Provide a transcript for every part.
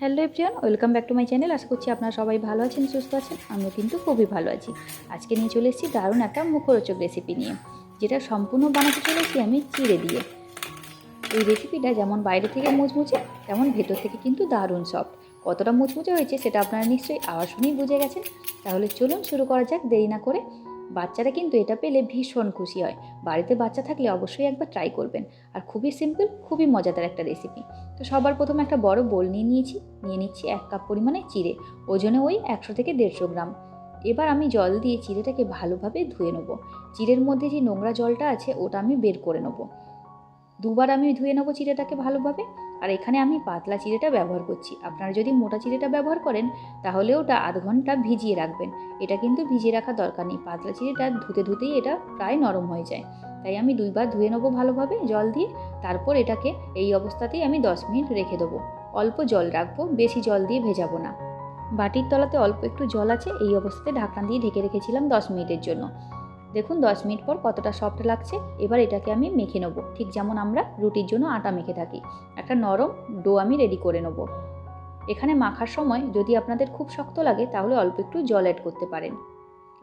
Hello everyone, welcome back to my channel. আশা করছি আপনারা সবাই ভালো আছেন, সুস্থ আছেন। আমিও কিন্তু খুবই ভালো আছি। আজকে নিয়ে চলে এসেছি দারুণ একটা মুখরোচক রেসিপি নিয়ে, যেটা সম্পূর্ণ বানাতে চলেছি আমি চিড়ে দিয়ে। এই রেসিপিটা যেমন বাইরে থেকে মুচমুচে, তেমন ভেতর থেকে কিন্তু দারুণ সফট কতটা মুচমুচে হয়েছে সেটা আপনারা নিশ্চয়ই আওয়াজ শুনেই বুঝে গেছেন। তাহলে চলুন শুরু করা যাক দেরি না করে। বাচ্চারা কিন্তু এটা পেলে ভীষণ খুশি হয়। বাড়িতে বাচ্চা থাকলে অবশ্যই একবার ট্রাই করবেন। আর খুবই সিম্পল খুবই মজাদার একটা রেসিপি তো সবার প্রথমে একটা বড় বোল নিয়ে নিয়েছি। নিয়ে নিচ্ছি এক কাপ পরিমাণে চিড়ে। ওজনে ওই একশো থেকে দেড়শো গ্রাম। এবার আমি জল দিয়ে চিড়েটাকে ভালোভাবে ধুয়ে নেব। চিড়ের মধ্যে যে নোংরা জলটা আছে, ওটা আমি বের করে নেব। দুবার আমি ধুয়ে নেব চিড়েটাকে ভালোভাবে। আর এখানে আমি পাতলা চিড়েটা ব্যবহার করছি। আপনারা যদি মোটা চিড়েটা ব্যবহার করেন, তাহলে ওটা আধ ঘণ্টা ভিজিয়ে রাখবেন। এটা কিন্তু ভিজিয়ে রাখার দরকার নেই। পাতলা চিড়েটা ধুতে ধুতেই এটা প্রায় নরম হয়ে যায়। তাই আমি দুইবার ধুয়ে নেব ভালোভাবে জল দিয়ে। তারপর এটাকে এই অবস্থাতেই আমি দশ মিনিট রেখে দেবো। অল্প জল রাখব, বেশি জল দিয়ে ভেজাবো না। বাটির তলাতে অল্প একটু জল আছে। এই অবস্থাতে ঢাকনা দিয়ে ঢেকে রেখেছিলাম দশ মিনিটের জন্য। দেখুন, দশ মিনিট পর কতটা সফট লাগছে। এবার এটাকে আমি মেখে নেব। ঠিক যেমন আমরা রুটির জন্য আটা মেখে থাকি। একটা নরম ডো আমি রেডি করে নেব। এখানে মাখার সময় যদি আপনাদের খুব শক্ত লাগে, তাহলে অল্প একটু জল অ্যাড করতে পারেন।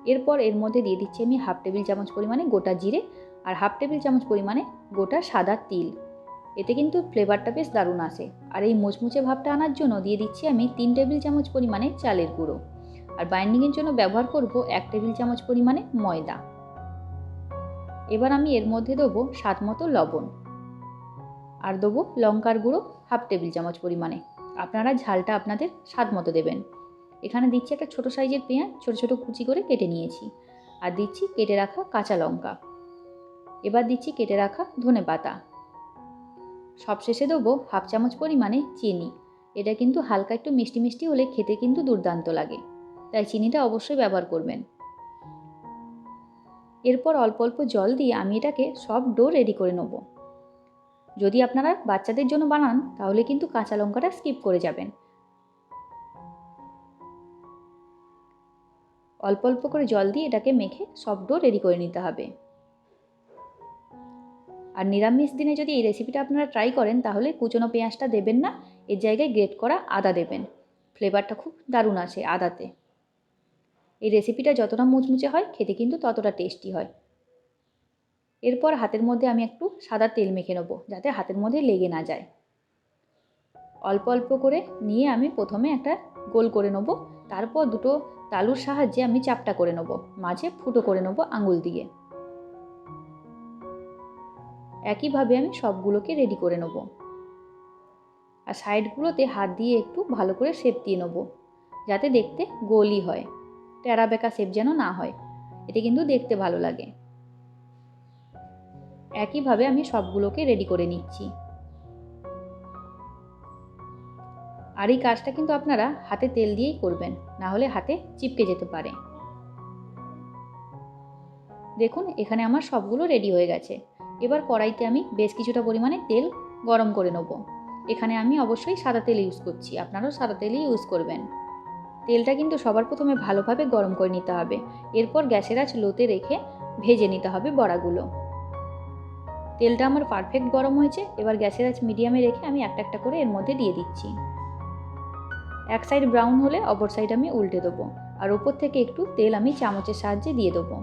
এরপর এর মধ্যে দিয়ে দিচ্ছি আমি হাফ টেবিল চামচ পরিমাণে গোটা জিরে আর হাফ টেবিল চামচ পরিমাণে গোটা সাদা তিল। এতে কিন্তু ফ্লেভারটা বেশ দারুণ আসে। আর এই মুচমুচে ভাবটা আনার জন্য দিয়ে দিচ্ছি আমি তিন টেবিল চামচ পরিমাণে চালের গুঁড়ো। আর বাইন্ডিংয়ের জন্য ব্যবহার করব এক টেবিল চামচ পরিমাণে ময়দা। এবার আমি এর মধ্যে দেবো স্বাদ মতো লবণ। আর দেবো লঙ্কার গুঁড়ো হাফ টেবিল চামচ পরিমাণে। আপনারা ঝালটা আপনাদের স্বাদ মতো দেবেন। এখানে দিচ্ছি একটা ছোটো সাইজের পেঁয়াজ, ছোটো ছোটো কুচি করে কেটে নিয়েছি। আর দিচ্ছি কেটে রাখা কাঁচা লঙ্কা। এবার দিচ্ছি কেটে রাখা ধনে পাতা। সবশেষে দেবো হাফ চামচ পরিমাণে চিনি। এটা কিন্তু হালকা একটু মিষ্টি মিষ্টি হলে খেতে কিন্তু দুর্দান্ত লাগে। তাই চিনিটা অবশ্যই ব্যবহার করবেন। এরপর অল্প অল্প জল দিয়ে আমি এটাকে সব ডো রেডি করে নেব। যদি আপনারা বাচ্চাদের জন্য বানান, তাহলে কিন্তু কাঁচা লঙ্কাটা স্কিপ করে যাবেন। অল্প অল্প করে জল দিয়ে এটাকে মেখে সব ডো রেডি করে নিতে হবে। আর নিরামিষ দিনে যদি এই রেসিপিটা আপনারা ট্রাই করেন, তাহলে কুচনো পেঁয়াজটা দেবেন না, এর জায়গায় গ্রেট করা আদা দেবেন। ফ্লেভারটা খুব দারুণ আছে আদাতে। এই রেসিপিটা যতটা মুচমুচে হয়, খেতে কিন্তু ততটা টেস্টি হয়। এরপর হাতের মধ্যে আমি একটু সাদা তেল মেখে নেব, যাতে হাতের মধ্যে লেগে না যায়। অল্প অল্প করে নিয়ে আমি প্রথমে একটা গোল করে নেব, তারপর দুটো তালুর সাহায্যে আমি চাপটা করে নেব, মাঝে ফুটো করে নেব আঙুল দিয়ে। একইভাবে আমি সবগুলোকে রেডি করে নেব। আর সাইডগুলোতে হাত দিয়ে একটু ভালো করে শেপ দিয়ে নেব, যাতে দেখতে গোলই হয়। টেরা বেঁকা শেপ যেন না হয়। এতে কিন্তু দেখতে ভালো লাগে। একইভাবে আমি সবগুলোকে রেডি করে নিচ্ছি। আর এই কাজটা কিন্তু আপনারা হাতে তেল দিয়েই করবেন, না হলে হাতে চিপকে যেতে পারে। দেখুন, এখানে আমার সবগুলো রেডি হয়ে গেছে। এবার কড়াইতে আমি বেশ কিছুটা পরিমাণে তেল গরম করে নেব। এখানে আমি অবশ্যই সাদা তেল ইউজ করছি। আপনারাও সাদা তেলই ইউজ করবেন। তেলটা কিন্তু সবার প্রথমে ভালোভাবে গরম করে নিতে হবে। এরপর গ্যাসের আঁচ লোতে রেখে ভেজে নিতে হবে বড়াগুলো। তেলটা আমার পারফেক্ট গরম হয়েছে, এবার গ্যাসের আঁচ মিডিয়ামে রেখে আমি একটা একটা করে এর মধ্যে দিয়ে দিচ্ছি। এক সাইড ব্রাউন হলে অপর সাইড আমি উল্টে দেবো, আর ওপর থেকে একটু তেল আমি চামচের সাহায্যে দিয়ে দেবো।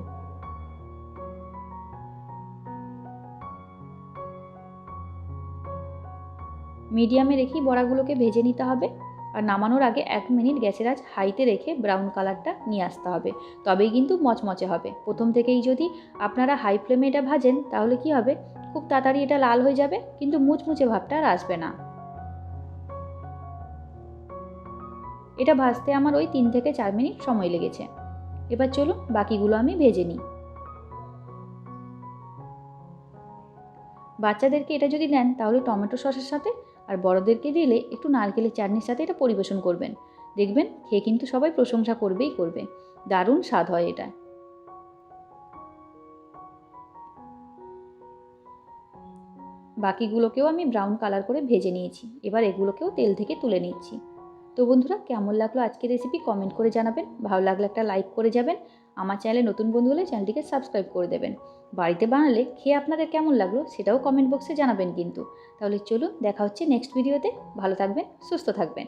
মিডিয়ামে রেখেই বড়াগুলোকে ভেজে নিতে হবে। আর নামানোর আগে এক মিনিট গ্যাসের আজ হাইতে রেখে ব্রাউন কালারটা নিয়ে আসতে হবে। তবেই কিন্তু মচমচে হবে। প্রথম থেকেই যদি আপনারা হাই ফ্লেমে এটা ভাজেন, তাহলে কি হবে? খুব তাড়াতাড়ি এটা লাল হয়ে যাবে, কিন্তু মুচমুচে ভাবটা আর আসবে না। এটা ভাজতে আমার ওই তিন থেকে চার মিনিট সময় লেগেছে। এবার চলুন বাকিগুলো আমি ভেজে নিই। বাচ্চাদেরকে এটা যদি দেন, তাহলে টমেটো সসের সাথে আর বড়দেরকে দিলে একটু নারকেলের চাটনির সাথে এটা পরিবেশন করবেন। দেখবেন খেয়ে কিন্তু সবাই প্রশংসা করবেই করবে। দারুণ স্বাদ হয় এটা। বাকিগুলোকেও আমি ব্রাউন কালার করে ভেজে নিয়েছি। এবার এগুলোকেও তেল থেকে তুলে নিচ্ছি। তো বন্ধুরা, কেমন লাগল আজকের রেসিপি কমেন্ট করে জানাবেন। ভালো লাগলে একটা লাইক করে যাবেন। আমার চ্যানেলে নতুন বন্ধু হলে চ্যানেলটিকে সাবস্ক্রাইব করে দেবেন। বাড়িতে বানালে খেয়ে আপনাদের কেমন লাগল সেটাও কমেন্ট বক্সে জানাবেন কিন্তু। তাহলে চলুন, দেখা হচ্ছে নেক্সট ভিডিওতে ভালো থাকবেন, সুস্থ থাকবেন।